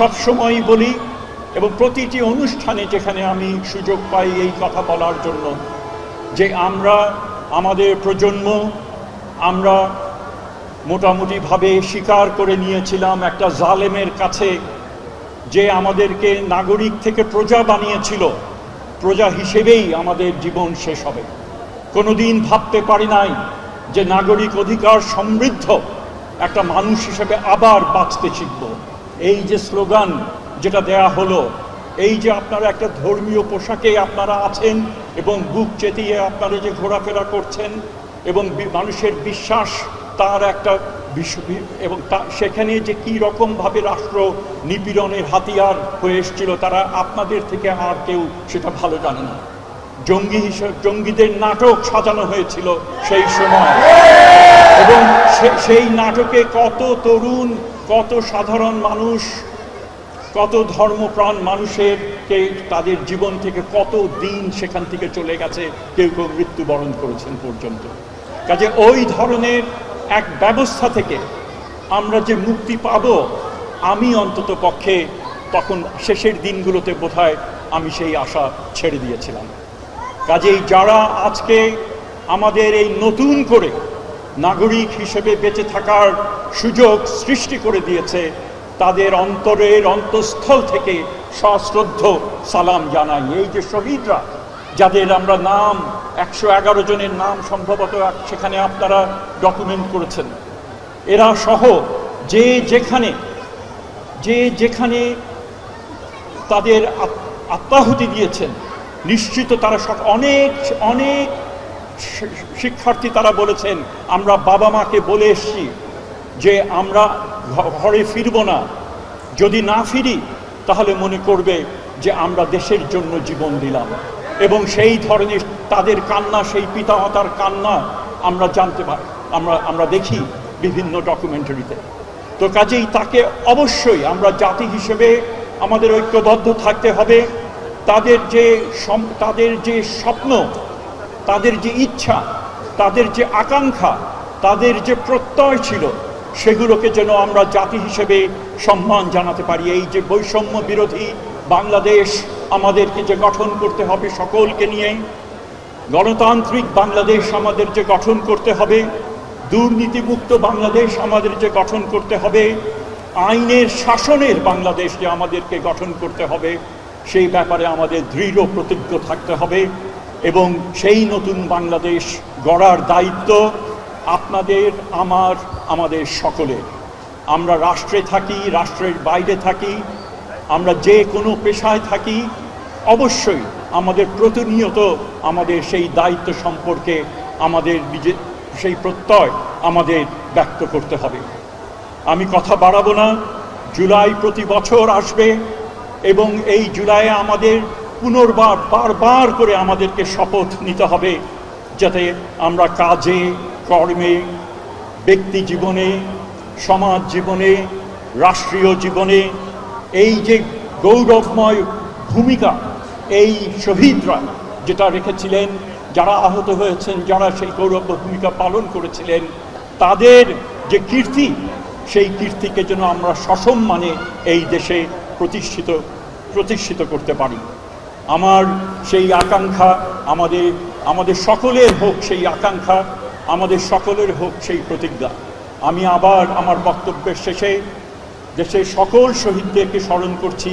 সব সময় বলি, এবং প্রতিটি অনুষ্ঠানে যেখানে আমি সুযোগ পাই এই কথা বলার জন্য, যে আমরা, আমাদের প্রজন্ম, আমরা মোটামুটিভাবে স্বীকার করে নিয়েছিলাম একটা জালেমের কাছে যে আমাদেরকে নাগরিক থেকে প্রজা বানিয়েছিল। প্রজা হিসেবেই আমাদের জীবন শেষ হবে। কোনোদিন ভাবতে পারি নাই যে নাগরিক অধিকার সমৃদ্ধ একটা মানুষ হিসেবে আবার বাঁচতে শিখব। এই যে স্লোগান যেটা দেয়া হলো, এই যে আপনারা একটা ধর্মীয় পোশাকে আপনারা আছেন এবং বুক চেতিয়ে আপনারা যে ঘোরাফেরা করছেন এবং মানুষের বিশ্বাস তার একটা এবং সেখানে যে কী রকমভাবে রাষ্ট্র নিপীড়নের হাতিয়ার হয়ে এসেছিল, তারা আপনাদের থেকে আর কেউ সেটা ভালো জানে না। জঙ্গি হিসেবে জঙ্গিদের নাটক সাজানো হয়েছিল সেই সময়। এবং সেই নাটকে কত তরুণ কত সাধারণ মানুষ, কত ধর্মপ্রাণ মানুষের কে তাদের জীবন থেকে কত দিন সেখান থেকে চলে গেছে, কেউ কেউ মৃত্যুবরণ করেছেন পর্যন্ত। কাজে ওই ধরনের এক ব্যবস্থা থেকে আমরা যে মুক্তি পাব, আমি অন্তত পক্ষে তখন শেষের দিনগুলোতে বোধহয় আমি সেই আশা ছেড়ে দিয়েছিলাম। কাজেই যারা আজকে আমাদের এই নতুন করে নাগরিক হিসেবে বেঁচে থাকার সুযোগ সৃষ্টি করে দিয়েছে। তাদের অন্তরের অন্তঃস্থল থেকে সশ্রদ্ধ সালাম জানাই। এই যে শহীদরা, যাদের আমরা নাম, একশো এগারো জনের নাম সম্ভবত সেখানে আপনারা ডকুমেন্ট করেছেন। এরা সহ যে যেখানে যে যেখানে তাদের আত্মাহুতি দিয়েছেন, নিশ্চিত তারা সব- অনেক অনেক শিক্ষার্থী তারা বলেছেন, আমরা বাবা মাকে বলে এসছি যে আমরা ঘরে ফিরব না। যদি না ফিরি, তাহলে মনে করবে যে আমরা দেশের জন্য জীবন দিলাম। এবং সেই ধরনের তাদের কান্না, সেই পিতামাতার কান্না আমরা জানতে পারি আমরা আমরা দেখি বিভিন্ন ডকুমেন্টারিতে। তো কাজেই তাকে অবশ্যই আমরা জাতি হিসেবে আমাদের ঐক্যবদ্ধ থাকতে হবে। তাদের যে তাদের যে স্বপ্ন তাদের যে ইচ্ছা, তাদের যে আকাঙ্ক্ষা, তাদের যে প্রত্যয় ছিল, সেগুলোকে যেন আমরা জাতি হিসেবে সম্মান জানাতে পারি। এই যে বৈষম্য বিরোধী বাংলাদেশ আমাদেরকে যে গঠন করতে হবে সকলকে নিয়ে, গণতান্ত্রিক বাংলাদেশ আমাদের যে গঠন করতে হবে, দুর্নীতিমুক্ত বাংলাদেশ আমাদের যে গঠন করতে হবে, আইনের শাসনের বাংলাদেশ যে আমাদেরকে গঠন করতে হবে, সেই ব্যাপারে আমাদের দৃঢ় প্রতিজ্ঞ থাকতে হবে। এবং সেই নতুন বাংলাদেশ গড়ার দায়িত্ব আপনাদের, আমার, আমাদের সকলের। আমরা রাষ্ট্রে থাকি, রাষ্ট্রের বাইরে থাকি, আমরা যে কোনো পেশায় থাকি, অবশ্যই আমাদের প্রতিনিয়ত আমাদের সেই দায়িত্ব সম্পর্কে আমাদের নিজে সেই প্রত্যয় আমাদের ব্যক্ত করতে হবে। আমি কথা বাড়াবো না, জুলাই প্রতি বছর আসবে এবং এই জুলাইয়ে আমাদের পুনর্বার বারবার করে আমাদেরকে শপথ নিতে হবে যাতে আমরা কাজে, কর্মে, ব্যক্তি জীবনে, সমাজ জীবনে, রাষ্ট্রীয় জীবনে এই যে গৌরবময় ভূমিকা, এই শহীদরা যেটা রেখেছিলেন, যারা আহত হয়েছেন, যারা সেই গৌরব ভূমিকা পালন করেছিলেন, তাদের যে কীর্তি, সেই কীর্তিকে যেন আমরা সসম্মানে এই দেশে প্রতিষ্ঠিত প্রতিষ্ঠিত করতে পারি। আমার সেই আকাঙ্ক্ষা, আমাদের আমাদের সকলের হোক সেই আকাঙ্ক্ষা, আমাদের সকলের হোক সেই প্রতিজ্ঞা। আমি আবার আমার বক্তব্যের শেষে দেশের সকল শহীদদেরকে স্মরণ করছি,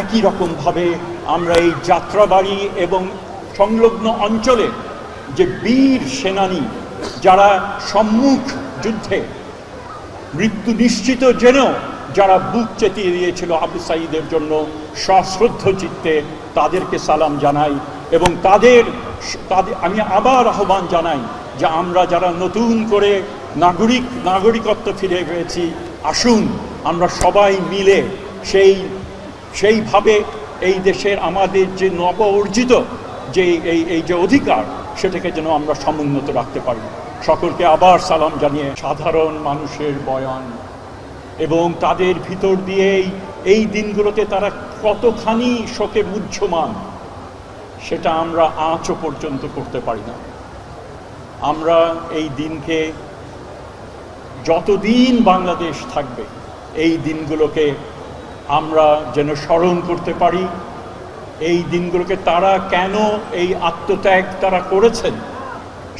একই রকমভাবে আমরা এই যাত্রাবাড়ি এবং সংলগ্ন অঞ্চলে যে বীর সেনানী যারা সম্মুখ যুদ্ধে মৃত্যু নিশ্চিত জেনেও যারা বুক চেতিয়ে দিয়েছিল আবু সাইদের জন্য সশ্রদ্ধ চিত্তে তাদেরকে সালাম জানাই এবং তাদের তাদের আমি আবার আহ্বান জানাই যে আমরা যারা নতুন করে নাগরিক, নাগরিকত্ব ফিরে পেয়েছি, আসুন আমরা সবাই মিলে সেই, সেইভাবে এই দেশের আমাদের যে নব অর্জিত যে এই এই যে অধিকার, সেটাকে যেন আমরা সমুন্নত রাখতে পারি। সকলকে আবার সালাম জানিয়ে সাধারণ মানুষের বয়ান। এবং তাদের ভিতর দিয়েই এই দিনগুলোতে তারা কতখানি শোকে মুহ্যমান, সেটা আমরা আঁচও পর্যন্ত করতে পারি না। আমরা এই দিনকে যতদিন বাংলাদেশ থাকবে, এই দিনগুলোকে আমরা যেন স্মরণ করতে পারি। এই দিনগুলোকে তারা কেন এই আত্মত্যাগ তারা করেছেন,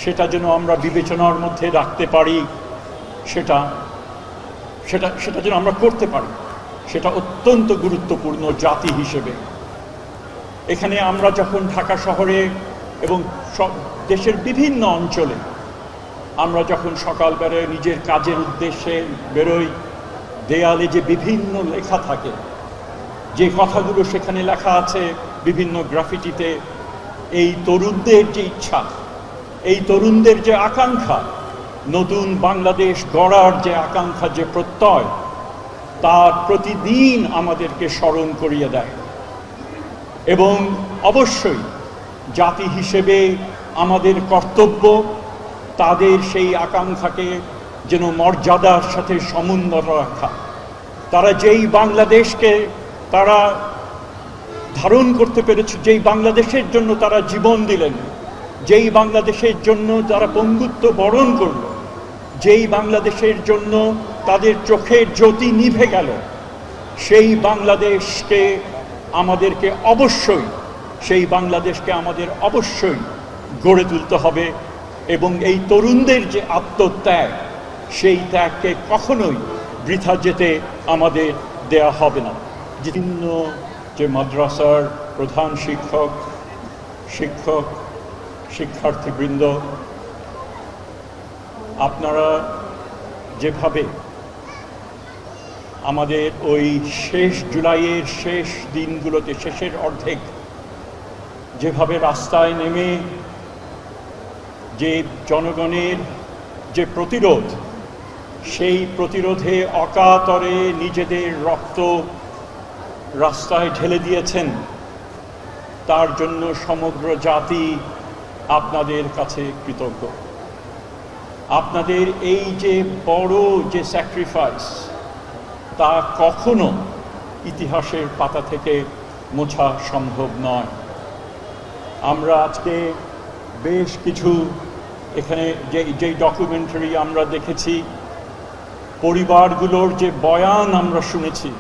সেটা যেন আমরা বিবেচনার মধ্যে রাখতে পারি, সেটা সেটা সেটা যেন আমরা করতে পারি। সেটা অত্যন্ত গুরুত্বপূর্ণ জাতি হিসেবে। এখানে আমরা যখন ঢাকা শহরে এবং সব দেশের বিভিন্ন অঞ্চলে আমরা যখন সকালবেলায় নিজের কাজের উদ্দেশ্যে বেরোই, দেয়ালে যে বিভিন্ন লেখা থাকে, যে কথাগুলো সেখানে লেখা আছে বিভিন্ন গ্রাফিটিতে, এই তরুণদের যে ইচ্ছা, এই তরুণদের যে আকাঙ্ক্ষা নতুন বাংলাদেশ গড়ার যে আকাঙ্ক্ষা, যে প্রত্যয়, তার প্রতিদিন আমাদেরকে স্মরণ করিয়ে দেয়। এবং অবশ্যই জাতি হিসেবে আমাদের কর্তব্য, তাদের সেই আকাঙ্ক্ষাকে যেন মর্যাদার সাথে সমুন্নত রাখা। তারা যেই বাংলাদেশকে তারা ধারণ করতে পেরেছে, যেই বাংলাদেশের জন্য তারা জীবন দিলেন, যেই বাংলাদেশের জন্য তারা পঙ্গুত্ব বরণ করল যেই বাংলাদেশের জন্য তাদের চোখের জ্যোতি নিভে গেল, সেই বাংলাদেশকে আমাদেরকে অবশ্যই, সেই বাংলাদেশকে আমাদের অবশ্যই গড়ে তুলতে হবে এবং এই তরুণদের যে আত্মত্যাগ, সেই ত্যাগকে কখনোই বৃথা যেতে আমাদের দেয়া হবে না। বিভিন্ন যে মাদ্রাসার প্রধান শিক্ষক শিক্ষক, শিক্ষার্থীবৃন্দ আপনারা যেভাবে আমাদের ওই শেষ জুলাইয়ের শেষ দিনগুলোতে, শেষের অর্ধেক যেভাবে রাস্তায় নেমে যে জনগণের যে প্রতিরোধ, সেই প্রতিরোধে অকাতরে নিজেদের রক্ত রাস্তায় ঢেলে দিয়েছেন, তার জন্য সমগ্র জাতি আপনাদের কাছে কৃতজ্ঞ। আপনাদের এই যে বড় যে স্যাক্রিফাইস তা কখনো ইতিহাসের পাতা থেকে মোছা সম্ভব নয়। আমরা আজকে বেশ কিছু এখানে যে যেই ডকুমেন্টারি আমরা দেখেছি, পরিবারগুলোর যে বয়ান আমরা শুনেছি